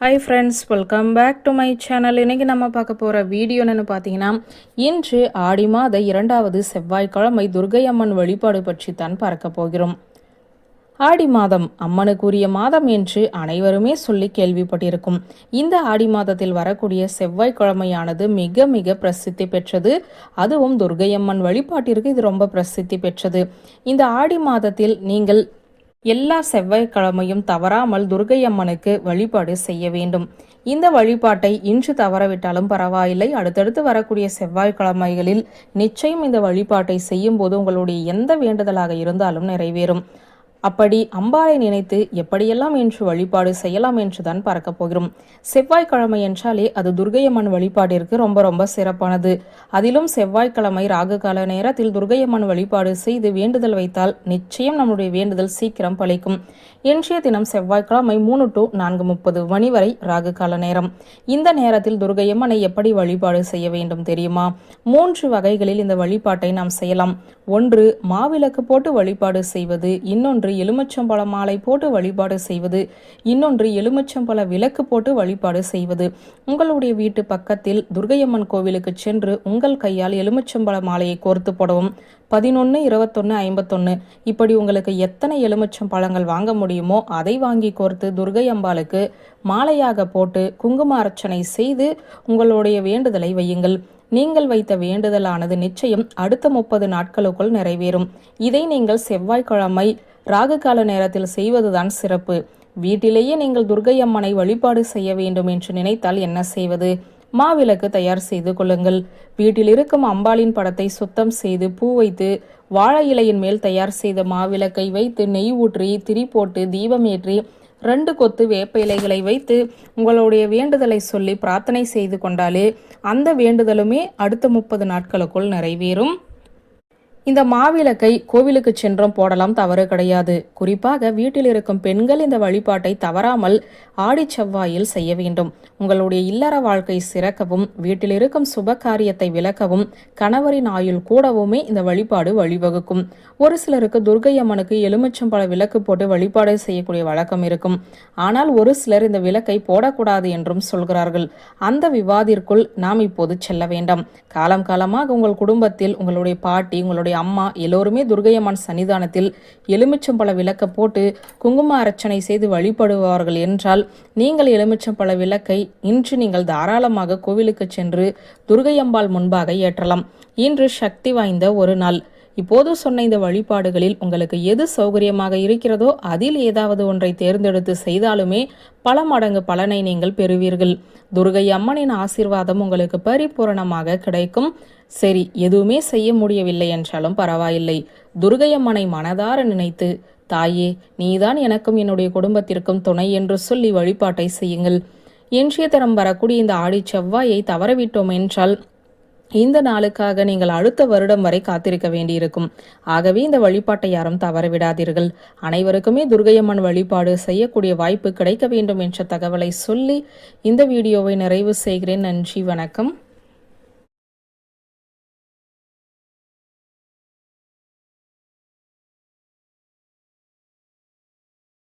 Hi friends welcome back to my channel இன்றைக்கி நம்ம பார்க்க போகிற வீடியோ என்னென்னு பார்த்தீங்கன்னா இன்று ஆடி மாத இரண்டாவது செவ்வாய்க்கிழமை துர்கை அம்மன் வழிபாடு பற்றி தான் பார்க்க போகிறோம். ஆடி மாதம் அம்மனுக்குரிய மாதம் என்று அனைவருமே சொல்லி கேள்விப்பட்டிருக்கும். இந்த ஆடி மாதத்தில் வரக்கூடிய செவ்வாய்க்கிழமையானது மிக மிக பிரசித்தி பெற்றது. அதுவும் துர்கையம்மன் வழிபாட்டிற்கு இது ரொம்ப பிரசித்தி பெற்றது. இந்த ஆடி மாதத்தில் நீங்கள் எல்லா செவ்வாய்க்கிழமையும் தவறாமல் துர்கை அம்மனுக்கு வழிபாடு செய்ய வேண்டும். இந்த வழிபாட்டை இன்று தவறவிட்டாலும் பரவாயில்லை. அடுத்தடுத்து வரக்கூடிய செவ்வாய்க்கிழமைகளில் நிச்சயம் இந்த வழிபாட்டை செய்யும் போது உங்களுடைய எந்த வேண்டுதலாக இருந்தாலும் நிறைவேறும். அப்படி அம்பாளை நினைத்து எப்படியெல்லாம் என்று வழிபாடு செய்யலாம் என்றுதான் பார்க்க போகிறோம். செவ்வாய்க்கிழமை என்றாலே அது துர்கையம்மன் வழிபாட்டிற்கு ரொம்ப ரொம்ப சிறப்பானது. அதிலும் செவ்வாய்க்கிழமை ராகு கால நேரத்தில் துர்கையம்மன் வழிபாடு செய்து வேண்டுதல் வைத்தால் நிச்சயம் நம்முடைய வேண்டுதல் சீக்கிரம் பழிக்கும். இன்றைய தினம் செவ்வாய்க்கிழமை மூணு டு நான்கு முப்பது மணி வரை ராகு கால நேரம். இந்த நேரத்தில் துர்கையம்மனை எப்படி வழிபாடு செய்ய வேண்டும் தெரியுமா? மூன்று வகைகளில் இந்த வழிபாட்டை நாம் செய்யலாம். ஒன்று மாவிளக்கு போட்டு வழிபாடு செய்வது. இன்னொன்று எலுமிச்சம்பழ மாலை போட்டு வழிபாடு செய்வது. இன்னொன்று எலுமிச்சம்பழ விளக்கு போட்டு வழிபாடு செய்வது. உங்களுடைய வீட்டு பக்கத்தில் துர்கையம்மன் கோவிலுக்கு சென்று உங்கள் கையால் எலுமிச்சம்பழ மாலையை கோர்த்து போடவும். பதினொன்று இருபத்தொன்று ஐம்பத்தொன்று இப்படி உங்களுக்கு எத்தனை எலுமிச்சம் பழங்கள் வாங்க முடியுமோ அதை வாங்கி கோர்த்து துர்கை அம்பாளுக்கு மாலையாக போட்டு குங்கும அர்ச்சனை செய்து உங்களுடைய வேண்டுதலை வையுங்கள். நீங்கள் வைத்த வேண்டுதலானது நிச்சயம் அடுத்த முப்பது நாட்களுக்குள் நிறைவேறும். இதை நீங்கள் செவ்வாய்க்கிழமை ராகு கால நேரத்தில் செய்வதுதான் சிறப்பு. வீட்டிலேயே நீங்கள் துர்கை அம்மனை வழிபாடு செய்ய வேண்டும் என்று நினைத்தால் என்ன செய்வது? மாவிளக்கு தயார் செய்து கொள்ளுங்கள். வீட்டில் இருக்கும் அம்பாளின் படத்தை சுத்தம் செய்து பூ வைத்து வாழை இலையின் மேல் தயார் செய்த மாவிளக்கை வைத்து நெய் ஊற்றி திரி போட்டு தீபம் ஏற்றி ரெண்டு கொத்து வேப்ப இலைகளை வைத்து உங்களுடைய வேண்டுதலை சொல்லி பிரார்த்தனை செய்து கொண்டாலே அந்த வேண்டுதலுமே அடுத்த முப்பது நாட்களுக்குள் நிறைவேறும். இந்த மாவிளக்கை கோவிலுக்கு சென்றும் போடலாம் தவறு கிடையாது. குறிப்பாக வீட்டில் இருக்கும் பெண்கள் இந்த வழிபாட்டை தவறாமல் ஆடி செவ்வாயில் செய்ய வேண்டும். உங்களுடைய இல்லற வாழ்க்கை சிறக்கவும் வீட்டில் இருக்கும் சுப காரியத்தை விளக்கவும் கணவரின் ஆயுள் கூடவுமே இந்த வழிபாடு வழிவகுக்கும். ஒரு சிலருக்கு துர்கை அம்மனுக்கு எலுமிச்சம்பழ விளக்கு போட்டு வழிபாடு செய்யக்கூடிய வழக்கம் இருக்கும். ஆனால் ஒரு சிலர் இந்த விளக்கை போடக்கூடாது என்றும் சொல்கிறார்கள். அந்த விவாதிற்குள் நாம் இப்போது செல்ல வேண்டாம். காலம் காலமாக உங்கள் குடும்பத்தில் உங்களுடைய பாட்டி உங்களுடைய அம்மா எல்லோருமே துர்கையம்மன் சன்னிதானத்தில் எலுமிச்சம்பழ விளக்க போட்டு குங்கும அர்ச்சனை செய்து வழிபடுவார்கள் என்றால் நீங்கள் எலுமிச்சம்பழ விளக்கை இன்று நீங்கள் தாராளமாக கோவிலுக்கு சென்று துர்கையம்பாள் முன்பாக ஏற்றலாம். இன்று சக்தி வாய்ந்த ஒரு நாள். இப்போது சொன்ன இந்த வழிபாடுகளில் உங்களுக்கு எது சௌகரியமாக இருக்கிறதோ அதில் ஏதாவது ஒன்றை தேர்ந்தெடுத்து செய்தாலுமே பல மடங்கு பலனை நீங்கள் பெறுவீர்கள். துர்கை அம்மனின் ஆசிர்வாதம் உங்களுக்கு பரிபூரணமாக கிடைக்கும். சரி எதுவுமே செய்ய முடியவில்லை என்றாலும் பரவாயில்லை. துர்கை அம்மனை மனதார நினைத்து தாயே நீதான் எனக்கும் என்னுடைய குடும்பத்திற்கும் துணை என்று சொல்லி வழிபாட்டை செய்யுங்கள். இன்றைய தரம் வரக்கூடிய இந்த ஆடி செவ்வாயை தவறவிட்டோம் என்றால் இந்த நாளுக்காக நீங்கள் அடுத்த வருடம் வரை காத்திருக்க வேண்டியிருக்கும். ஆகவே இந்த வழிபாட்டை யாரும் தவறவிடாதீர்கள். அனைவருக்குமே துர்கையம்மன் வழிபாடு செய்யக்கூடிய வாய்ப்பு கிடைக்க வேண்டும் என்ற தகவலை சொல்லி இந்த வீடியோவை நிறைவு செய்கிறேன். நன்றி வணக்கம்.